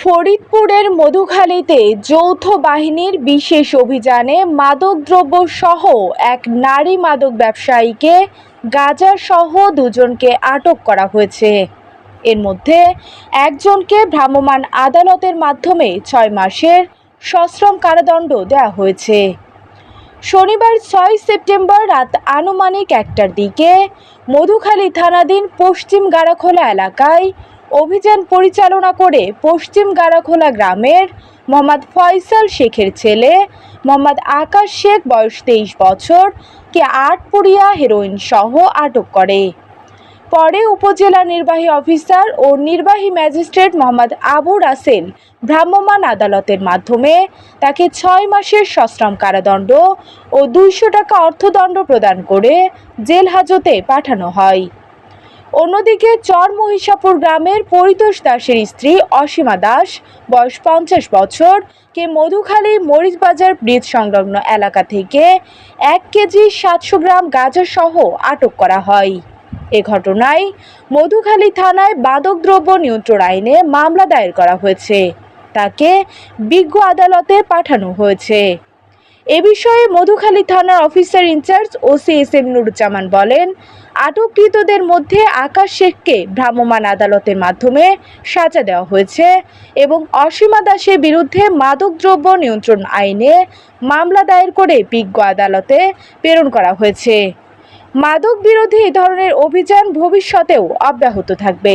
ফরিদপুরের মধুখালীতে যৌথ বাহিনীর বিশেষ অভিযানে মাদকদ্রব্য সহ এক নারী মাদক ব্যবসায়ীকে গাঁজা সহ দুজনকে আটক করা হয়েছে। এর মধ্যে একজনকে ভ্রাম্যমাণ আদালতের মাধ্যমে ছয় মাসের সশ্রম কারাদণ্ড দেওয়া হয়েছে। শনিবার ছয় সেপ্টেম্বর রাত আনুমানিক একটার দিকে মধুখালী থানাধীন পশ্চিম গাড়াখোলা এলাকায় অভিযান পরিচালনা করে পশ্চিম গাড়াখোলা গ্রামের মোহাম্মদ ফয়সাল শেখের ছেলে মোহাম্মদ আকাশ শেখ বয়স তেইশ বছর, কে আটপুরিয়া হেরোইন সহ আটক করে। পরে উপজেলা নির্বাহী অফিসার ও নির্বাহী ম্যাজিস্ট্রেট মোহাম্মদ আবু রাসেল ভ্রাম্যমাণ আদালতের মাধ্যমে তাকে ছয় মাসের সশ্রম কারাদণ্ড ও দুইশো টাকা অর্থদণ্ড প্রদান করে জেল হাজতে পাঠানো হয়। অন্যদিকে চর মহিষাপুর গ্রামের পরিতোষ দাসের স্ত্রী অসীমা দাস, বয়স পঞ্চাশ বছর, কে মধুখালী মরিচবাজার ব্রিজ সংলগ্ন এলাকা থেকে এক কেজি সাতশো গ্রাম গাঁজা সহ আটক করা হয়। এ ঘটনায় মধুখালী থানায় মাদকদ্রব্য নিয়ন্ত্রণ আইনে মামলা দায়ের করা হয়েছে। তাকে বিজ্ঞ আদালতে পাঠানো হয়েছে। এ বিষয়ে মধুখালী থানার officer in charge OC S M Nuruzzaman বলেন, আটককৃতদের মধ্যে আকাশ শেখকে ভ্রাম্যমাণ আদালতের মাধ্যমে সাজা দেওয়া হয়েছে এবং অসীমা দাসের বিরুদ্ধে মাদকদ্রব্য নিয়ন্ত্রণ আইনে মামলা দায়ের করে বিজ্ঞ আদালতে প্রেরণ করা হয়েছে। মাদক বিরোধী এ ধরনের অভিযান ভবিষ্যতেও অব্যাহত থাকবে।